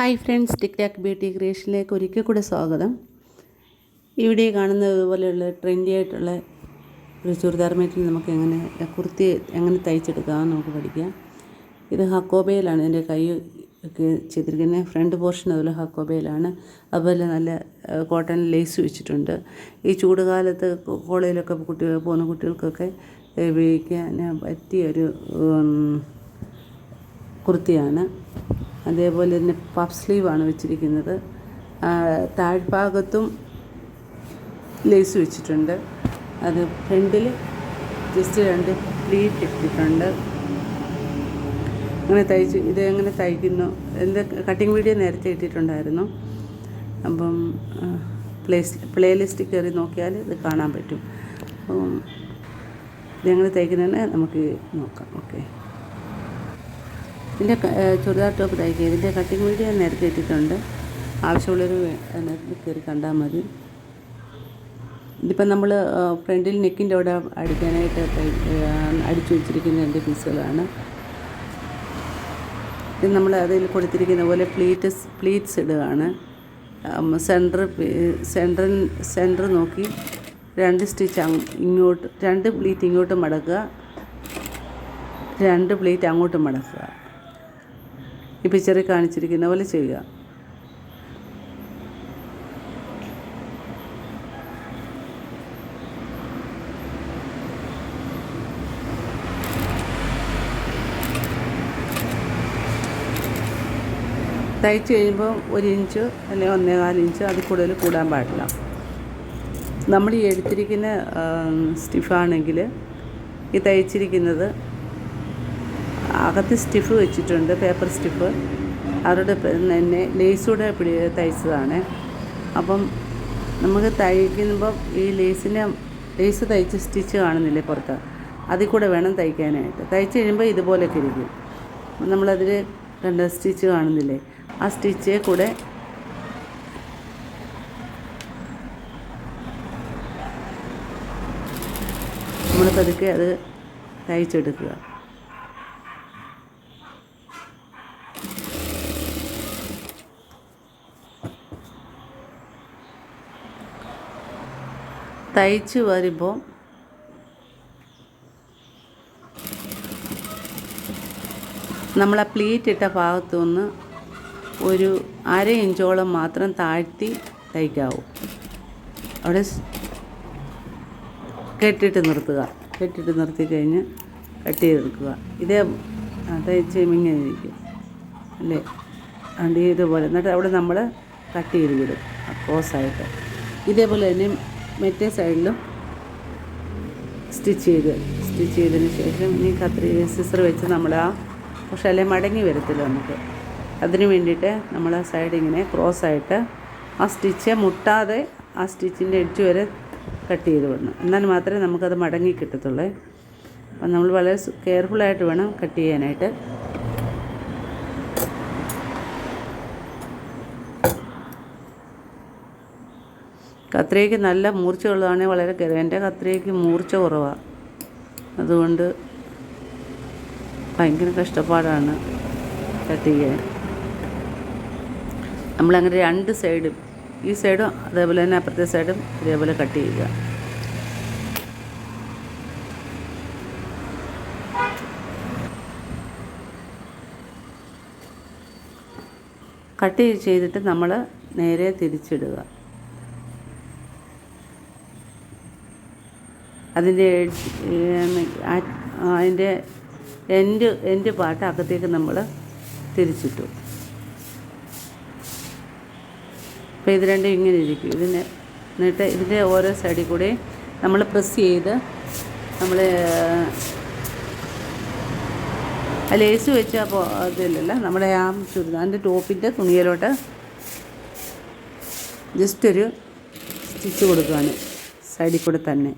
Hi friends ടിക് talk beauty ക്രിയേഷനിലേക്ക് ഒരിക്കൽ കൂടെ സ്വാഗതം. ഇവിടെ കാണുന്നത് പോലെയുള്ള ട്രെൻഡി ആയിട്ടുള്ള ഒരു ചുരിദാർ മെറ്റീരിയൽ നമുക്ക് എങ്ങനെ കുർത്തി എങ്ങനെ തയ്ച്ചെടുക്കാമെന്ന് നമുക്ക് പഠിക്കാം. ഇത് ഹക്കോബയിലാണ് എന്റെ കൈ ഒക്കെ ചെയ്തിരിക്കുന്നത് ഫ്രണ്ട് പോർഷൻ അതുപോലെ ഹക്കോബയിലാണ്. അതുപോലെ നല്ല കോട്ടൺ ലേസ് വെച്ചിട്ടുണ്ട്. ഈ ചൂട് കാലത്ത് കോളേജിലൊക്കെ കുട്ടികൾ പോകുന്ന കുട്ടികൾക്കൊക്കെ ഉപയോഗിക്കാൻ പറ്റിയൊരു ഒരു കുർത്തിയാണ്. അതേപോലെ തന്നെ പഫ് സ്ലീവാണ് വെച്ചിരിക്കുന്നത്. താഴ്ഭാഗത്തും ലേസ് വെച്ചിട്ടുണ്ട്. അത് ഫ്രണ്ടിൽ ജസ്റ്റ് രണ്ട് പ്ലീറ്റ് ഇട്ടിട്ടുണ്ട്. അങ്ങനെ തയ്ച്ച് ഇത് എങ്ങനെ തയ്ക്കുന്നു? എന്റെ കട്ടിങ് വീഡിയോ നേരത്തെ ഇട്ടിട്ടുണ്ടായിരുന്നു. അപ്പം പ്ലേ ലിസ്റ്റ് കയറി നോക്കിയാൽ ഇത് കാണാൻ പറ്റും. അപ്പം ഇതെങ്ങനെ തയ്ക്കുന്നതെന്ന് നമുക്ക് നോക്കാം. ഓക്കെ ഇതിന്റെ ചുരിദാർ ടോപ്പ് തയ്ക്കുക. ഇതിന്റെ കട്ടിങ് വീഡിയോ ഞാൻ നേരത്തെ ഇട്ടിട്ടുണ്ട്. ആവശ്യമുള്ളൊരു കയറി കണ്ടാൽ മതി. ഇതിപ്പം നമ്മൾ ഫ്രണ്ടിൽ നെക്കിന്റെ അവിടെ അടിക്കാനായിട്ട് അടിച്ചു വെച്ചിരിക്കുന്ന രണ്ട് പീസുകളാണ്. ഇത് നമ്മൾ അതിൽ കൊടുത്തിരിക്കുന്ന പോലെ പ്ലീറ്റ്സ് പ്ലീറ്റ്സ് ഇടുകയാണ്. സെന്റർ സെന്ററിൽ സെന്റർ നോക്കി രണ്ട് സ്റ്റിച്ച് ഇങ്ങോട്ട് രണ്ട് പ്ലീറ്റ് ഇങ്ങോട്ട് മടക്കുക. രണ്ട് പ്ലീറ്റ് അങ്ങോട്ട് മടക്കുക. ഈ പിക്ചറിൽ കാണിച്ചിരിക്കുന്ന പോലെ ചെയ്യുക. തയ്ച്ച് കഴിയുമ്പോൾ ഒരു ഇഞ്ച് അല്ലെങ്കിൽ ഒന്നേകാൽ ഇഞ്ച് അത് കൂടുതൽ കൂടാൻ പാടില്ല. നമ്മൾ ഈ എടുത്തിരിക്കുന്ന സ്റ്റിഫാണെങ്കിൽ ഈ തയ്ച്ചിരിക്കുന്നത് അകത്ത് സ്റ്റിഫ് വെച്ചിട്ടുണ്ട് പേപ്പർ സ്റ്റിഫ് അവരുടെ തന്നെ ലേസൂടെ പിടി തയ്ച്ചതാണ്. അപ്പം നമുക്ക് തയ്ക്കുമ്പം ഈ ലേസിനെ ലേസ് തയ്ച്ച് സ്റ്റിച്ച് കാണുന്നില്ലേ പുറത്ത്? അതിൽ കൂടെ വേണം തയ്ക്കാനായിട്ട്. തയ്ച്ച് കഴിയുമ്പോൾ ഇതുപോലെയൊക്കെ ഇരിക്കും. നമ്മളതിൽ കണ്ട സ്റ്റിച്ച് കാണുന്നില്ലേ? ആ സ്റ്റിച്ചേ കൂടെ നമ്മൾ പതുക്കെ അത് തയ്ച്ചെടുക്കുക. തയ്ച്ച് വരുമ്പോൾ നമ്മൾ ആ പ്ലീറ്റ് ഇട്ട ഭാഗത്തു നിന്ന് ഒരു അര ഇഞ്ചോളം മാത്രം താഴ്ത്തി തയ്ക്കാവൂ. അവിടെ കെട്ടിട്ട് നിർത്തുക. കെട്ടിട്ട് നിർത്തി കഴിഞ്ഞ് കട്ട് ചെയ്തെടുക്കുക. ഇതേ തയ്ച്ച് ഇങ്ങനെ ഇരിക്കും. അല്ലേ? അതുകൊണ്ട് ഇതുപോലെ. എന്നിട്ട് അവിടെ നമ്മൾ കട്ട് ചെയ്ത് വിടും. ക്രോസായിട്ട് ഇതേപോലെ തന്നെ മറ്റേ സൈഡിലും സ്റ്റിച്ച് ചെയ്ത് സ്റ്റിച്ച് ചെയ്തതിന് ശേഷം ഇനി കത്രി സിസർ വെച്ച് നമ്മൾ ആ പക്ഷേ മടങ്ങി വരത്തില്ല നമുക്ക്. അതിന് വേണ്ടിയിട്ട് നമ്മൾ ആ സൈഡ് ഇങ്ങനെ ക്രോസ് ആയിട്ട് ആ സ്റ്റിച്ച് മുട്ടാതെ ആ സ്റ്റിച്ചിന്റെ എഡ്ജ് വരെ കട്ട് ചെയ്ത് വിടണം. എന്നാൽ മാത്രമേ നമുക്കത് മടങ്ങി കിട്ടത്തുള്ളൂ. അപ്പം നമ്മൾ വളരെ കെയർഫുള്ളായിട്ട് വേണം കട്ട് ചെയ്യാനായിട്ട്. കത്രികയ്ക്ക് നല്ല മൂർച്ചയുള്ളതാണെങ്കിൽ വളരെ കെയർ എന്റെ കത്രികയ്ക്ക് മൂർച്ച കുറവാണ് അതുകൊണ്ട് ഭയങ്കര കഷ്ടപ്പാടാണ് കട്ട് നമ്മളങ്ങനെ രണ്ട് സൈഡും ഈ സൈഡും അതേപോലെ തന്നെ അപ്പുറത്തെ സൈഡും ഇതേപോലെ കട്ട് ചെയ്യുക. കട്ട് ചെയ്തിട്ട് നമ്മൾ നേരെ തിരിച്ചിടുക. അതിന്റെ അതിന്റെ എൻഡ് എൻഡ് പാട്ട് അകത്തേക്ക് നമ്മൾ തിരിച്ചിട്ടു. അപ്പോൾ ഇത് രണ്ടും ഇങ്ങനെ ഇരിക്കും. ഇതിന് എന്നിട്ട് ഇതിന്റെ ഓരോ സൈഡിൽ കൂടെ നമ്മൾ പ്രസ് ചെയ്ത് നമ്മൾ ലേസ് വെച്ച അപ്പോൾ നമ്മുടെ ആ ചുരിദാറിന്റെ ടോപ്പിന്റെ തുണിയിലോട്ട് ജസ്റ്റ് ഒരു സ്റ്റിച്ച് കൊടുക്കുകയാണ് സൈഡിൽ കൂടെ തന്നെ.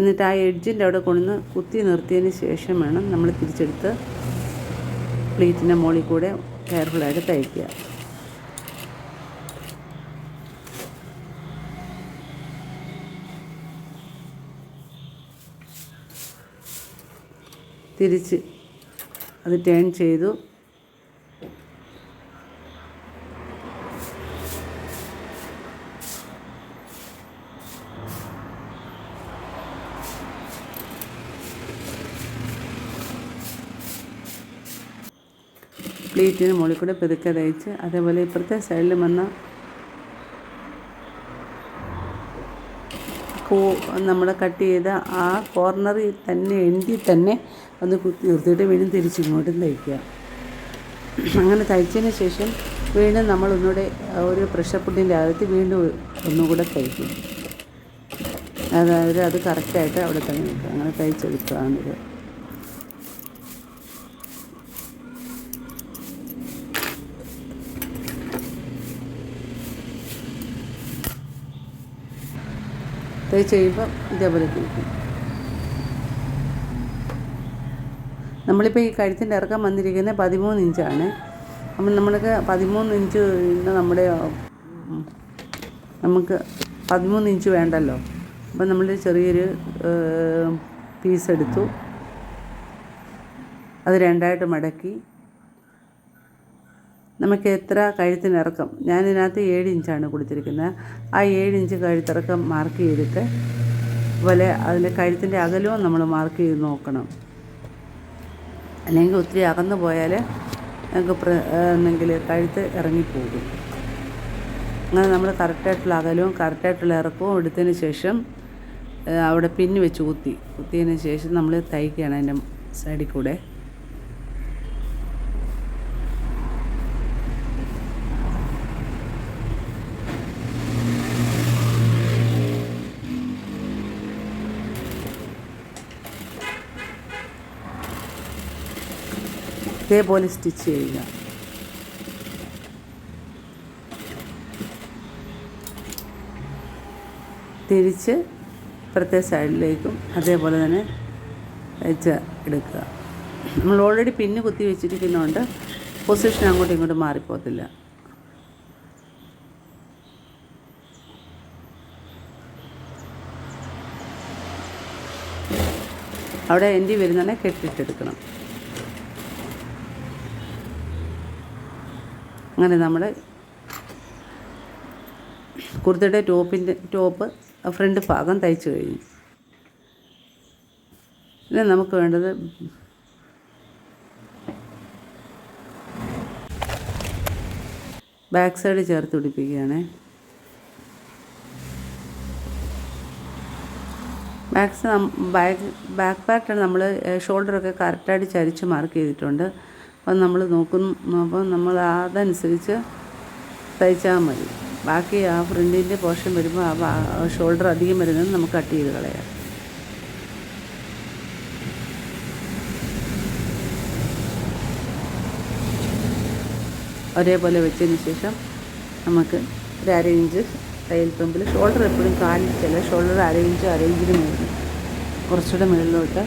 എന്നിട്ട് ആ എഡ്ജിന്റെ അവിടെ കൊണ്ടുവന്ന് കുത്തി നിർത്തിയതിന് ശേഷം വേണം നമ്മൾ തിരിച്ചെടുത്ത് പ്ലേറ്റിന്റെ മുകളിൽ കൂടെ കെയർഫുള്ളായിട്ട് തയ്ക്കുക. തിരിച്ച് അത് ടേൺ ചെയ്തു. പ്ലീറ്റിന് മുകളിൽ കൂടെ പെതുക്കെ തയ്ച്ച് അതേപോലെ ഇപ്പുറത്തെ സൈഡിൽ വന്ന കൂ നമ്മൾ കട്ട് ചെയ്ത ആ കോർണറിൽ തന്നെ എൻഡിൽ തന്നെ ഒന്ന് കുത്തി നിർത്തിയിട്ട് വീണ്ടും തിരിച്ചിങ്ങോട്ടും തയ്ക്കുക. അങ്ങനെ തയ്ച്ചതിന് ശേഷം വീണ്ടും നമ്മൾ ഒന്നുകൂടെ ഒരു പ്രഷർ പുഡിന്റെ അകത്ത് വീണ്ടും ഒന്നുകൂടെ തയ്ക്കും. അതായത് അത് കറക്റ്റായിട്ട് അവിടെ തന്നെ നിൽക്കുക അങ്ങനെ തയ്ച്ചെടുക്കുകയാണിത് തയ്ച്ച് കഴിയുമ്പോൾ ഇതേപോലെ കിളിക്കും നമ്മളിപ്പോൾ ഈ കഴുത്തിന്റെ ഇറക്കം വന്നിരിക്കുന്നത് പതിമൂന്ന് ഇഞ്ചാണ്. അപ്പം നമ്മൾക്ക് പതിമൂന്ന് ഇഞ്ച് നമ്മുടെ നമുക്ക് പതിമൂന്ന് ഇഞ്ച് വേണ്ടല്ലോ. അപ്പം നമ്മൾ ചെറിയൊരു പീസ് എടുത്തു. അത് രണ്ടായിട്ട് മടക്കി. നമുക്ക് എത്ര കഴുത്തിനിറക്കം? ഞാനിതിനകത്ത് ഏഴ് ഇഞ്ചാണ് കൊടുത്തിരിക്കുന്നത്. ആ ഏഴ് ഇഞ്ച് കഴുത്തിറക്കം മാർക്ക് ചെയ്തിട്ട് അതുപോലെ അതിന്റെ കഴുത്തിന്റെ അകലവും നമ്മൾ മാർക്ക് ചെയ്ത് നോക്കണം. അല്ലെങ്കിൽ ഒത്തിരി അകന്നു പോയാൽ നമുക്ക് പ്ര എന്നെങ്കിൽ കഴുത്ത് ഇറങ്ങിപ്പോകും. അങ്ങനെ നമ്മൾ കറക്റ്റായിട്ടുള്ള അകലവും കറക്റ്റായിട്ടുള്ള ഇറക്കവും എടുത്തതിന് ശേഷം അവിടെ പിന്ന് വെച്ച് കുത്തി. കുത്തിയതിന് ശേഷം നമ്മൾ തയ്ക്കുകയാണ് അതിന്റെ സൈഡിൽ കൂടെ. ഇതേപോലെ സ്റ്റിച്ച് ചെയ്യുക. തിരിച്ച് ഇപ്പുറത്തെ സൈഡിലേക്കും അതേപോലെ തന്നെ വെച്ച് എടുക്കുക. നമ്മൾ ഓൾറെഡി പിന്ന് കുത്തി വെച്ചിരിക്കുന്നതുകൊണ്ട് പൊസിഷൻ അങ്ങോട്ടും ഇങ്ങോട്ടും മാറിപ്പോകത്തില്ല. അവിടെ എന്റെ വരുന്നതിനെ കെട്ടിട്ടെടുക്കണം. അങ്ങനെ നമ്മൾ കുർത്തയുടെ ടോപ്പിന്റെ ടോപ്പ് ഫ്രണ്ട് ഭാഗം തയ്ച്ചു കഴിഞ്ഞു. പിന്നെ നമുക്ക് വേണ്ടത് ബാക്ക് സൈഡ് ചേർത്ത് പിടിപ്പിക്കുകയാണ്. ബാക്ക് ബാക്ക് ബാക്ക് പാർട്ടാണ് നമ്മൾ ഷോൾഡറൊക്കെ കറക്റ്റായിട്ട് ചരിച്ച് മാർക്ക് ചെയ്തിട്ടുണ്ട്. അപ്പം നമ്മൾ നോക്കും അപ്പം നമ്മൾ അതനുസരിച്ച് തയ്ച്ചാൽ മതി. ബാക്കി ആ ഫ്രണ്ടിന്റെ പോർഷൻ വരുമ്പോൾ ആ ഷോൾഡർ അധികം വരുന്നത് നമുക്ക് കട്ട് ചെയ്ത് കളയാം. ഒരേപോലെ വെച്ചതിന് ശേഷം നമുക്ക് ഒരു അര ഇഞ്ച് തയ്യൽ തുമ്പിൽ ഷോൾഡർ എപ്പോഴും കാണിച്ചല്ല. ചില ഷോൾഡർ അര ഇഞ്ച് അര ഇഞ്ചിന് മുകളിൽ കുറച്ചുകൂടെ മുകളിലോട്ട്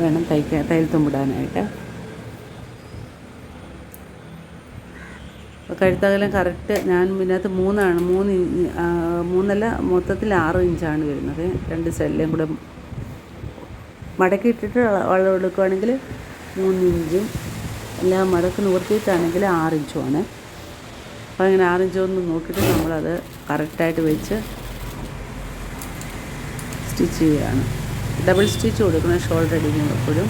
വേണം തയ്ക്കാൻ തയ്യൽ തുമ്പിടാനായിട്ട് കഴുത്തകലം കറക്റ്റ് ഞാൻ ഇതിനകത്ത് മൂന്നാണ്. മൂന്ന് മൂന്നല്ല മൊത്തത്തിൽ ആറ് ഇഞ്ചാണ് വരുന്നത്. രണ്ട് സെല്ലും കൂടെ മടക്കി ഇട്ടിട്ട് അളവ് എടുക്കുകയാണെങ്കിൽ മൂന്ന് ഇഞ്ചും. എല്ലാം മടക്ക് നിവർത്തിയിട്ടാണെങ്കിൽ ആറ് ഇഞ്ചുമാണ്. അപ്പോൾ അങ്ങനെ ആറ് ഇഞ്ച് ഒന്ന് നോക്കിയിട്ട് നമ്മളത് കറക്റ്റായിട്ട് വെച്ച് സ്റ്റിച്ച് ചെയ്യുകയാണ്. ഡബിൾ സ്റ്റിച്ച് കൊടുക്കണം ഷോൾഡർ അടിക്കുമ്പോഴും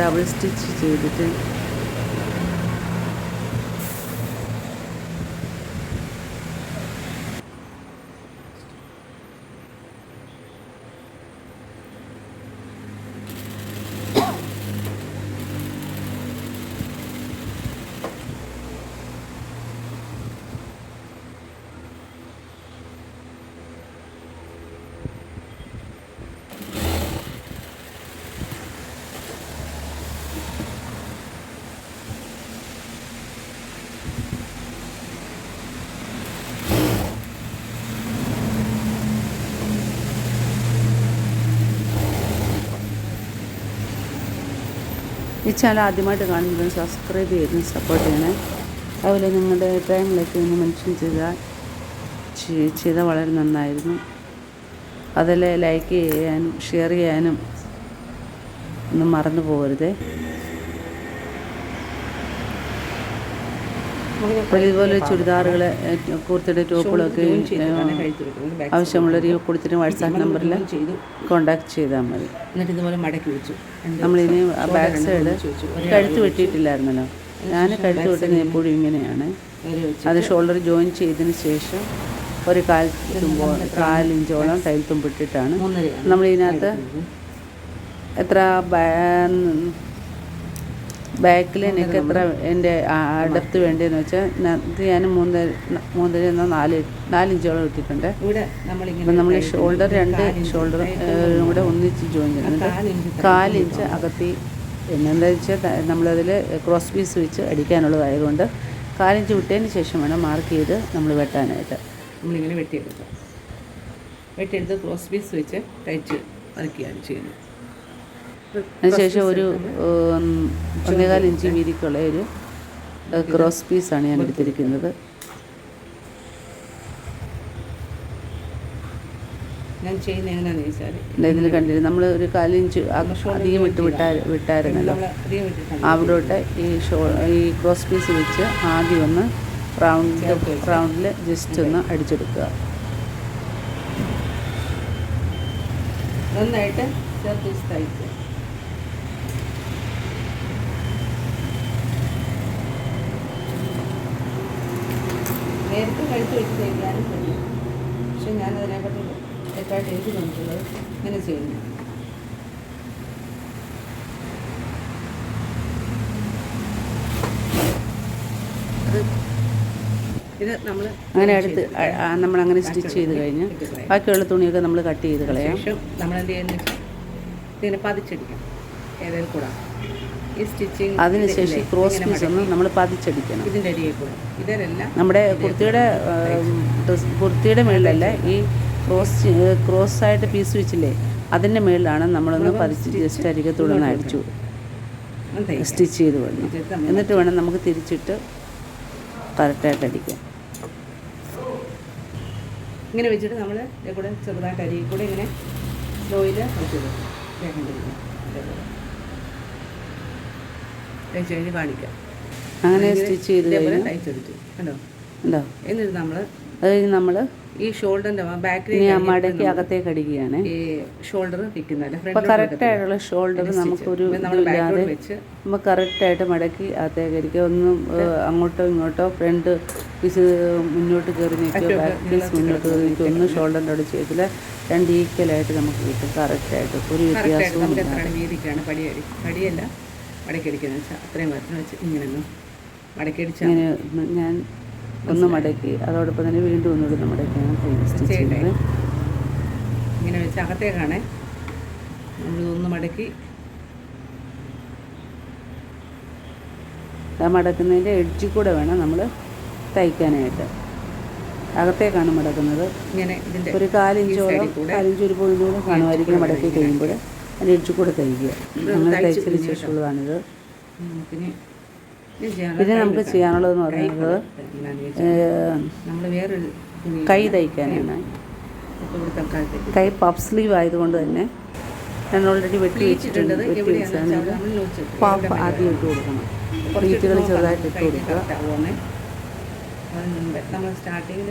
ഡബിൾ സ്റ്റിച്ച് ചെയ്തിട്ട് ഈ ചാനൽ ആദ്യമായിട്ട് കാണുന്നത് സബ്സ്ക്രൈബ് ചെയ്തും സപ്പോർട്ട് ചെയ്യണേ. അതുപോലെ നിങ്ങളുടെ അഭിപ്രായങ്ങളൊക്കെ ഒന്ന് മെൻഷൻ ചെയ്താൽ ചെയ്താൽ വളരെ നന്നായിരുന്നു. അതിൽ ലൈക്ക് ചെയ്യാനും ഷെയർ ചെയ്യാനും ഒന്നും മറന്നു പോകരുതേ. അപ്പോൾ ഇതുപോലെ ചുരിദാറുകൾ കുർത്തിയുടെ ടോപ്പുകളൊക്കെ ആവശ്യമുള്ളവർ കൊടുത്തിട്ട് വാട്സാപ്പ് നമ്പറിൽ കോണ്ടാക്ട് ചെയ്താൽ മതി. എന്നിട്ട് ഇതുപോലെ മടക്കി വെച്ചു. നമ്മളിനി ബാക്ക് സൈഡ് കഴുത്ത് വെട്ടിയിട്ടില്ലായിരുന്നല്ലോ. ഞാൻ കഴുത്ത് വെട്ടുന്നത് എപ്പോഴും ഇങ്ങനെയാണ്. അത് ഷോൾഡർ ജോയിൻ ചെയ്തതിന് ശേഷം ഒരു കാൽ തുമ്പോ കാലിഞ്ചോളം ടൈൽ തുമ്പിട്ടിട്ടാണ് നമ്മളിതിനകത്ത് നമ്മൾ ഇതിനകത്ത് എത്ര ബാക്കിൽ എനിക്ക് എത്ര എന്റെ അടുത്ത് വേണ്ടതെന്ന് വെച്ചാൽ ഇത് ഞാൻ മൂന്ന് മൂന്നര എന്നോ നാല് നാലിഞ്ചോളം ഇട്ടിട്ടുണ്ട് അപ്പം നമ്മൾ ഷോൾഡർ രണ്ട് ഷോൾഡർ കൂടെ ഒന്നിച്ച് ജോയിൻ ചെയ്യുന്നുണ്ട്. കാലിഞ്ച് അകത്തി പിന്നെന്താ വെച്ചാൽ നമ്മളതിൽ ക്രോസ് പീസ് വെച്ച് അടിക്കാനുള്ളതായതുകൊണ്ട് കാലിഞ്ച് വിട്ടതിന് ശേഷം വേണം മാർക്ക് ചെയ്ത് നമ്മൾ വെട്ടാനായിട്ട്. നമ്മളിങ്ങനെ വെട്ടിയെടുക്കുക വെട്ടിയെടുത്ത് ക്രോസ് പീസ് വെച്ച് തയ്ച്ച് വരയ്ക്കുകയാണ് ചെയ്യുന്നത്. അതിനുശേഷം ഒരു ഒന്നേകാൽ ഇഞ്ച് വീതിക്കുള്ള ഒരു ക്രോസ് പീസാണ് ഞാൻ എടുത്തിരിക്കുന്നത്. ഞാൻ ചെയ്യുന്നത് എങ്ങനെയാണെന്ന് ചോദിച്ചാൽ ഇതിൽ കണ്ടില്ല നമ്മൾ ഒരു കാലിഞ്ച് അധികം ഇട്ട് വിട്ടാ വിട്ടായിരുന്നല്ലോ. അവിടോട്ട് ഈ ഷോ ഈ ക്രോസ് പീസ് വെച്ച് ആദ്യം ഒന്ന് റൗണ്ട് റൗണ്ടിൽ ജസ്റ്റ് ഒന്ന് അടിച്ചെടുക്കുക. നന്നായിട്ട് ചേർത്ത് തയ്ക്കുക. നേരത്തെ കഴിച്ച് വെച്ച് തയ്ക്കാനും കഴിയും പക്ഷെ ഞാൻ അതിനെപ്പറ്റി തെറ്റായിട്ട് എനിക്ക് തോന്നിയിട്ടുള്ളത് ഇങ്ങനെ ചെയ്യുന്നു. ഇത് നമ്മൾ അങ്ങനെ അടുത്ത് നമ്മൾ അങ്ങനെ സ്റ്റിച്ച് ചെയ്ത് കഴിഞ്ഞ് ബാക്കിയുള്ള തുണിയൊക്കെ നമ്മൾ കട്ട് ചെയ്ത് കളയാം. നമ്മൾ എന്ത് ചെയ്യുന്ന? ഇതിനെ പതിച്ചടിക്കണം ഏതായാലും കൂടാ. സ്റ്റിച്ചിങ് അതിനുശേഷം ക്രോസ് പീസ് ഒന്ന് നമ്മൾ പതിച്ചടിക്കണം. ഇതിന്റെ അടിയിൽ കൂടെ. ഇതിലെല്ലാം നമ്മുടെ കുർത്തിയുടെ ഡ്രസ് കുർത്തിയുടെ മേളിലല്ല ഈ ക്രോസ് ക്രോസ് ആയിട്ട് പീസ് വെച്ചില്ലേ അതിന്റെ മേളിലാണ് നമ്മളൊന്ന് പതിച്ച് ജസ്റ്റ് അരികത്തോടെ ഒന്ന് അടിച്ചു സ്റ്റിച്ച് ചെയ്ത് വിടണം എന്നിട്ട് വേണം നമുക്ക് തിരിച്ചിട്ട് കറക്റ്റായിട്ട് അടിക്കാം ഇങ്ങനെ വെച്ചിട്ട് നമ്മൾ കൂടെ ചെറുതായിട്ട് അരിയിൽ കൂടെ ഇങ്ങനെ സ്ലോയിൽ വെച്ചത് തയ്ച്ച് കഴിഞ്ഞ് കാണിക്കാം. അങ്ങനെ സ്റ്റിച്ച് ചെയ്ത് ഇതേപോലെ തയ്ച്ചെടുത്തു കണ്ടോ? ഉണ്ടോ? എന്നിട്ട് നമ്മൾ അത് കഴിഞ്ഞ് നമ്മൾ ഈ ഷോൾഡറിന്റെ ബാക്കിലേക്ക് മടക്കി അകത്തേക്ക് അടിക്കുകയാണ്. ഈ ഷോൾഡർ നിൽക്കുന്നുണ്ട് കറക്റ്റ് ആയിട്ടുള്ള ഷോൾഡർ നമുക്കൊരു നമ്മൾ കറക്റ്റ് ആയിട്ട് മടക്കി അകത്തേക്ക് അടിക്കുക. ഒന്നും അങ്ങോട്ടോ ഇങ്ങോട്ടോ ഫ്രണ്ട് പീസ് മുന്നോട്ട് കയറി നിൽക്കുക. ബാക്ക് പീസ് മുന്നോട്ട് കയറി നിൽക്കുക. ഒന്നും ഷോൾഡറിന്റെ അവിടെ ചെയ്തില്ല രണ്ട് ഈക്വലായിട്ട് നമുക്ക് കിട്ടും. കറക്റ്റായിട്ട് ഒരു വ്യത്യാസവും പടിയല്ല മടക്കടിക്കുന്നത് വെച്ചാൽ അത്രയും വരത്തിന് വെച്ച് ഇങ്ങനെ മടക്കിയടിച്ച് ഇങ്ങനെ ഞാൻ ഒന്ന് മടക്കി അതോടൊപ്പം തന്നെ വീണ്ടും ഒന്നുകൂടി ഒന്ന് മടക്കിയാണ് സ്റ്റിച്ച്? ചെയ്യുന്നത്. ഇങ്ങനെ വെച്ച് അകത്തേക്കാണ്. നമ്മൾ ഒന്ന് മടക്കി. ആ മടക്കുന്നതിന്റെ എഡ്ജിൽ കൂടെ വേണം നമ്മൾ തയ്ക്കാനായിട്ട്. അകത്തേക്കാണ് മടക്കുന്നത്. ഇങ്ങനെ ഒരു കാലിഞ്ചോളം കാലിഞ്ച് ഒരു പോയിന്റ് കൂടെ കാണുമായിരിക്കും മടക്കി കഴിയുമ്പോൾ അതിന്റെ എഡ്ജിൽ കൂടെ തയ്ക്കുക അങ്ങനെ തയ്ച്ചതിന് ശേഷമുള്ളതാണിത് ചെയ്യാനുള്ള പിന്നെ നമുക്ക് ചെയ്യാനുള്ളതെന്ന് പറയുന്നത് നമ്മൾ വേറൊരു കൈ തയ്ക്കാനാണ്. കൈ പഫ് സ്ലീവ് ആയതുകൊണ്ട് തന്നെ ഞാൻ ഓൾറെഡി വെട്ടി വെച്ചിട്ടുണ്ട്. വെട്ടി വെച്ചാൽ പഫ് ആദ്യം ഇട്ട് കൊടുക്കണം. പ്ലീറ്റുകൾ ചെറുതായിട്ട് ഇട്ട് കൊടുക്കുക. നമ്മൾ സ്റ്റാർട്ടിങ്ങിൽ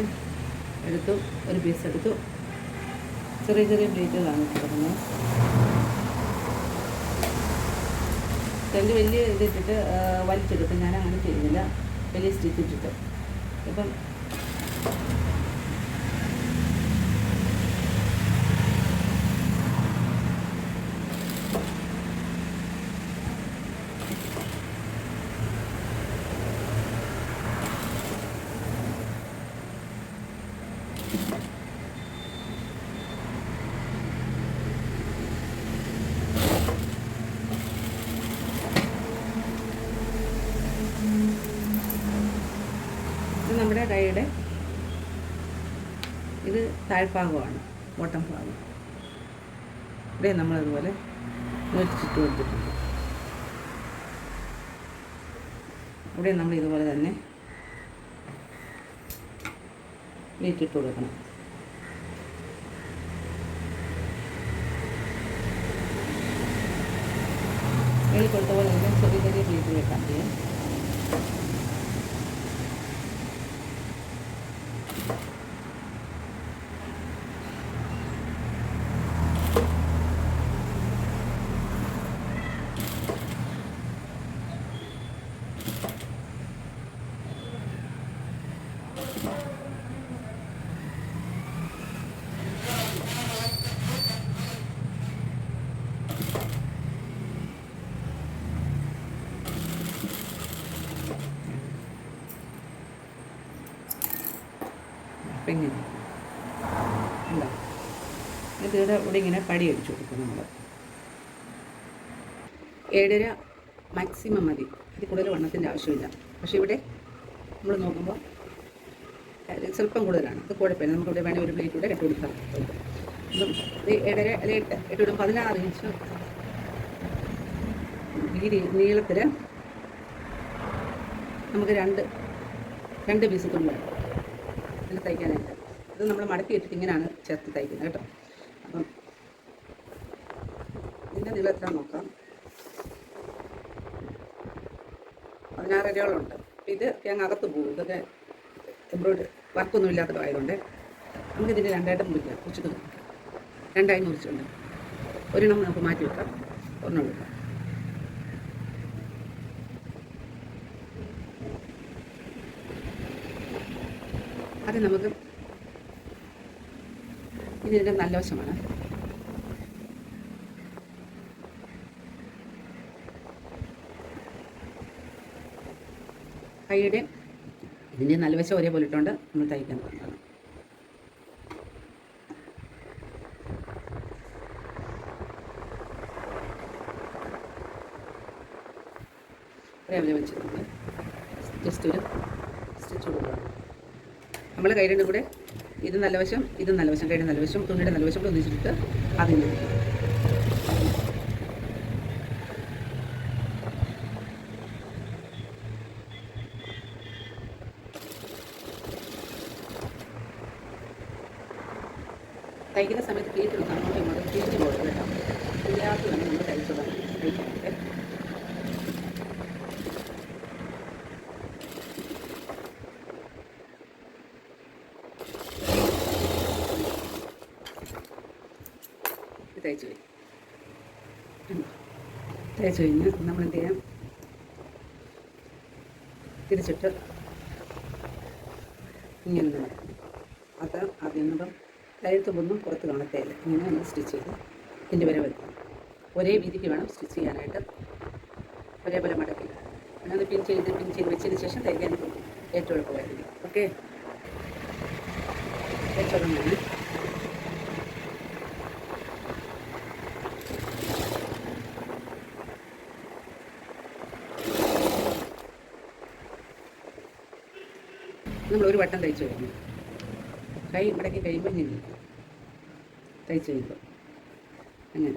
എടുത്തു ഒരു പീസ് എടുത്തു. ചെറിയ ചെറിയ പ്ലേറ്റുകളാണ് കിടക്കുന്നത്. രണ്ട് വലിയ ഇതിട്ടിട്ട് വലിച്ചെടുക്കും ഞാൻ അങ്ങനെ ചെയ്യുന്നില്ല വലിയ സ്റ്റിച്ച് ഇട്ടിട്ട്. ഇപ്പം കൈയുടെ ഇത് താഴ്ഭാഗമാണ് ബോട്ടം ഭാഗം. ഇവിടെ നമ്മളതുപോലെ നൂറ്റിച്ചിട്ട് കൊടുത്തിട്ടുണ്ട്. ഇവിടെ നമ്മൾ ഇതുപോലെ തന്നെ നീറ്റിട്ട് കൊടുക്കണം. വെളി കൊടുത്ത പോലെ തന്നെ ചെറിയ ചെറിയ പ്ലേറ്റ് വെക്കാൻ ചെയ്യാം അപ്പം ഇങ്ങനെ ഉണ്ടോ എന്നിട്ട് ഇവിടെ ഇങ്ങനെ പടി അടിച്ചു കൊടുക്കും നമ്മൾ ഏഴര മാക്സിമം മതി. ഇത് കൂടുതൽ വണ്ണത്തിന്റെ ആവശ്യമില്ല. പക്ഷേ ഇവിടെ നമ്മൾ നോക്കുമ്പോൾ അത് സ്വല്പം കൂടുതലാണ്. അത് കുഴപ്പമില്ല നമുക്ക് ഇവിടെ വേണമെങ്കിൽ ഒരു പ്ലേറ്റ് കൂടെ ഇട്ട് കൊടുക്കാം. ഇത് ഏഴര എട്ട് എട്ട് വിടും പതിനാറ് ഇഞ്ച് വീതി നീളത്തിൽ നമുക്ക് രണ്ട് രണ്ട് പീസ് തുണി വേണം ഇതിൽ തയ്ക്കാനായിട്ട്. ഇത് നമ്മൾ മടക്കി ഇട്ടിട്ട് ഇങ്ങനെയാണ് ചേർത്ത് തയ്ക്കുന്നത് കേട്ടോ അപ്പം നീളം എത്ര നോക്കാം? പതിനാറ് ഉണ്ട് ഇത് അകത്ത് പോകും. ഇതൊക്കെ എംബ്രോയിഡറി വർക്കൊന്നും ഇല്ലാത്തതായതുകൊണ്ട് നമുക്കിതിന്റെ രണ്ടായിട്ട് മുറിക്കാം. മുറിച്ചിട്ട് രണ്ടായി മുറിച്ചുണ്ട് ഒരെണ്ണം നമുക്ക് മാറ്റി വെക്കാം. ഒരെണ്ണം വെക്കാം അത് നമുക്ക് ഇതിന്റെ നല്ല വശമാണ്. കൈയുടെ ഇതിന്റെ നല്ല വശം ഒരേപോലെ ഇട്ടുകൊണ്ട് നമ്മൾ തയ്ക്കാൻ വെച്ച് നമ്മൾ ജസ്റ്റ് ഒരു സ്റ്റിച്ച് കൊടുക്കുക നമ്മൾ കൈയുടെ കൂടെ ഇത് നല്ല വശം ഇത് നല്ല വശം കൈയുടെ നല്ല വശം തുണിയുടെ നല്ല വശം കൂടെ ഒന്നിച്ചിട്ട് അതിന് തയ്ക്കുന്ന സമയത്ത് കീറ്റ് വെക്കാം അങ്ങോട്ടും ഇങ്ങോട്ടും തിരിഞ്ഞ് പോകരുത് കേട്ടോ. ഇല്ലാത്ത തന്നെ നമ്മൾ തയ്ച്ചു തയ്ക്കാനായിട്ട്. തേച്ച് തയ്ച്ച് പോയി കഴിഞ്ഞ് നമ്മൾ എന്ത് ചെയ്യാം? തിരിച്ചിട്ട് ഇങ്ങനെ അത് ആദ്യം നമ്മൾ കഴുത്തുമൊന്നും പുറത്ത് കാണത്തേയില്ല. ഇങ്ങനെ ഒന്ന് സ്റ്റിച്ച് ചെയ്ത് ഇതിന്റെ വരെ വെക്കും. ഒരേ വീതിക്ക് വേണം സ്റ്റിച്ച് ചെയ്യാനായിട്ട്. ഒരേപോലെ മടക്കി. അങ്ങനെ പിൻ ചെയ്ത് പിൻ ചെയ്ത് വെച്ചതിന് ശേഷം തയ്ക്കാൻ ഏറ്റവും എളുപ്പമായിരിക്കും. ഓക്കെ? തയ്ച്ചോളാം നമ്മൾ ഒരു വട്ടം തയ്ച്ചു കഴിഞ്ഞു. കൈ മടക്കി കഴിയുമ്പോൾ ഇങ്ങനെ തയ്ച്ചു കഴിയുമ്പോൾ അങ്ങനെ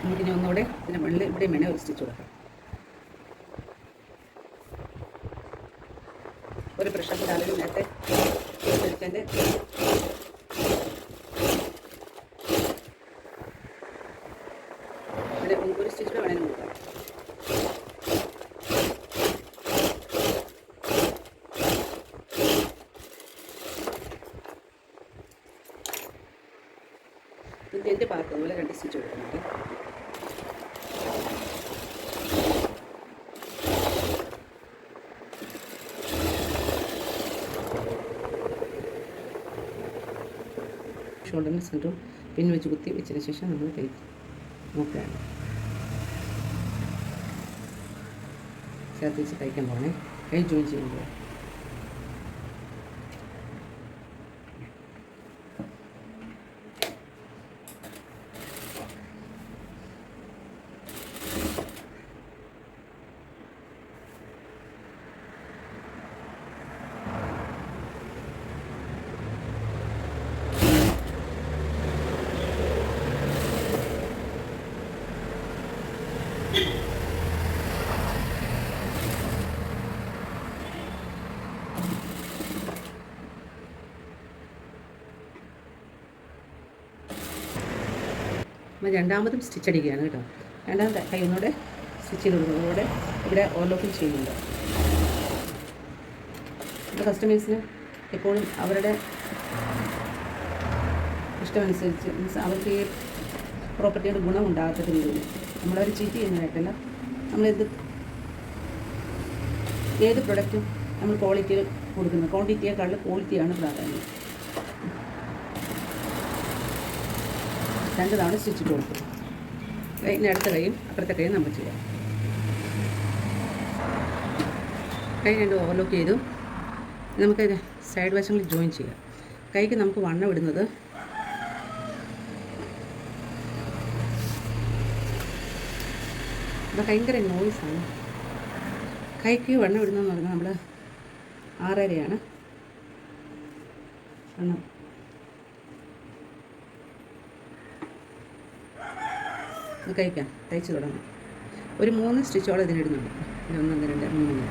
നമുക്കിനി ഒന്നുകൂടെ ഇതിന്റെ മുകളിൽ ഇവിടെ വേണേൽ ഒരു സ്റ്റിച്ച് കൊടുക്കാം ഒരു പ്രഷർ അളവിൽ നേരത്തെ എടുത്തതിന്റെ ഇവിടെ ഒരു സ്റ്റിച്ച് കൂടെ വേണമെങ്കിൽ കൊടുക്കാം ഇതിന്റെ പാർക്ക് പോലെ രണ്ട് സ്റ്റിച്ച് കൊടുക്കുന്നുണ്ട്. ഷോൾഡറിന് സെന്ററും പിൻ വെച്ച് കുത്തി വെച്ചതിന് ശേഷം നമ്മൾ തൈ നോക്കുകയാണ് ചേർത്ത് വെച്ച് തയ്ക്കാൻ പോകണേ കൈ ജോയിൻ ചെയ്യുമ്പോൾ നമ്മൾ രണ്ടാമതും സ്റ്റിച്ച് അടിക്കുകയാണ് കേട്ടോ. രണ്ടാമത്തെ കൈ ഒന്നുകൂടെ സ്റ്റിച്ച് ചെയ്ത് കൊടുക്കുന്നതോടെ ഇവിടെ ഓവർലോക്കിൽ ചെയ്യുന്നുണ്ട്. കസ്റ്റമേഴ്സിന് എപ്പോഴും അവരുടെ ഇഷ്ടമനുസരിച്ച് മീൻസ് അവർക്ക് ഈ പ്രോപ്പർട്ടിയുടെ ഗുണം ഉണ്ടാകാത്ത രീതിയിൽ നമ്മളവർ ചീറ്റ് ചെയ്യുന്നതായിട്ടല്ല. നമ്മളെന്ത് ഏത് പ്രൊഡക്റ്റും നമ്മൾ ക്വാളിറ്റി കൊടുക്കുന്നത്. ക്വാണ്ടിറ്റിയേക്കാളും ക്വാളിറ്റിയാണ് പ്രാധാന്യം. രണ്ട് തവണ സ്റ്റിച്ച് ഇട്ട് കൊടുക്കും ഇനി അടുത്ത കൈയും അപ്പുറത്തെ കൈയും നമ്മൾ ചെയ്യാം. കൈ രണ്ട് ഓവർലോക്ക് ചെയ്തു. നമുക്ക് സൈഡ് വശങ്ങളിൽ ജോയിൻ ചെയ്യാം. കൈക്ക് നമുക്ക് വണ്ണം ഇടുന്നത് ഭയങ്കര നോയ്സാണ് കൈക്ക് വണ്ണം ഇടുന്നതെന്ന് പറഞ്ഞാൽ നമ്മൾ ആറരയാണ്. വണ്ണം. ഇത് കഴിക്കാം. തയ്ച്ച് തുടങ്ങാം. ഒരു മൂന്ന് സ്റ്റിച്ചോളം ഇതിനിടുന്നുണ്ട് ഒന്ന് രണ്ട് മൂന്ന്.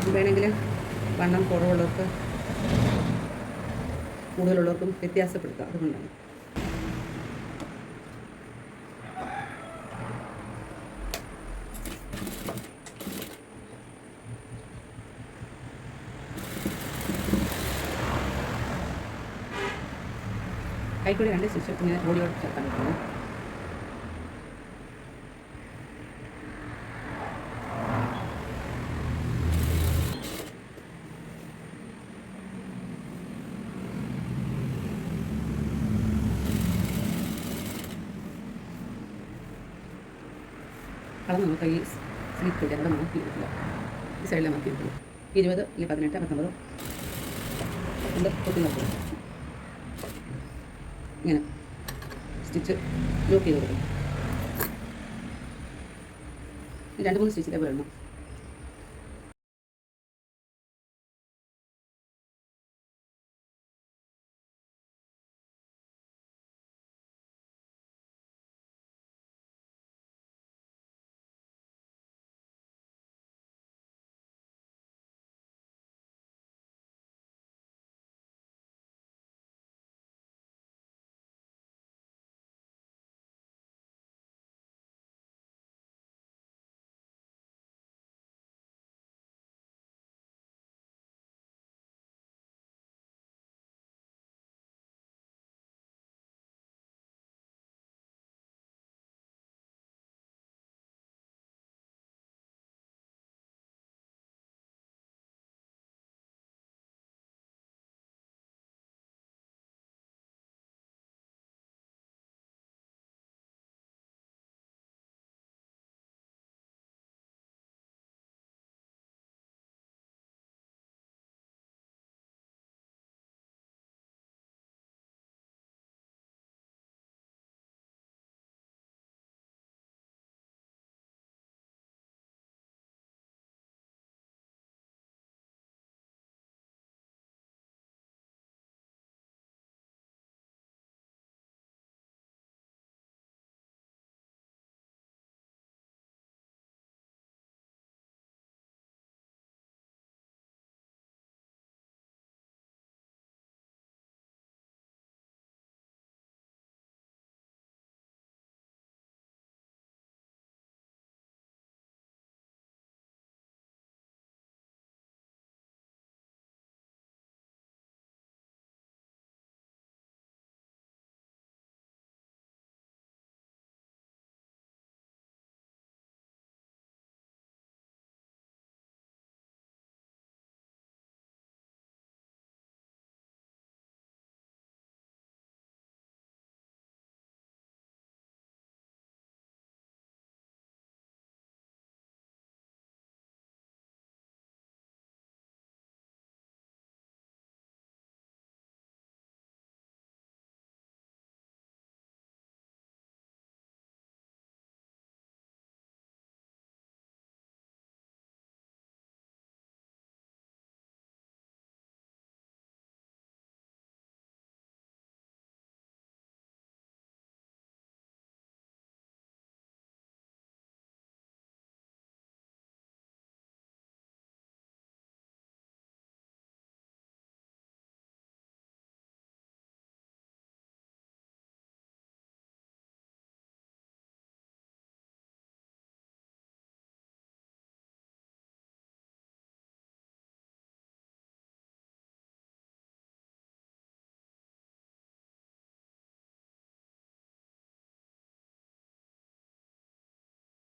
ഇത് വേണമെങ്കിൽ വണ്ണം കുറവുള്ളവർക്ക് കൂടുതലുള്ളവർക്കും വ്യത്യാസപ്പെടുത്താം. അതുകൊണ്ടാണ്. കൈക്കൂടി രണ്ട് സ്റ്റിച്ച് ഇങ്ങനെ ബോഡിയോട് ചേർക്കാൻ പറ്റുന്നത് അത് നമുക്ക് ഈ മാറ്റി ഇടില്ല ഈ സൈഡിൽ മാറ്റി ഇടില്ല ഇരുപത് അല്ലെങ്കിൽ പതിനെട്ട് പത്തൊമ്പത്? കുത്തി നോക്കുക ഇങ്ങനെ. സ്റ്റിച്ച് ലോക്ക് ചെയ്ത് കൊടുക്കും രണ്ട് മൂന്ന് സ്റ്റിച്ചിലേ വരണം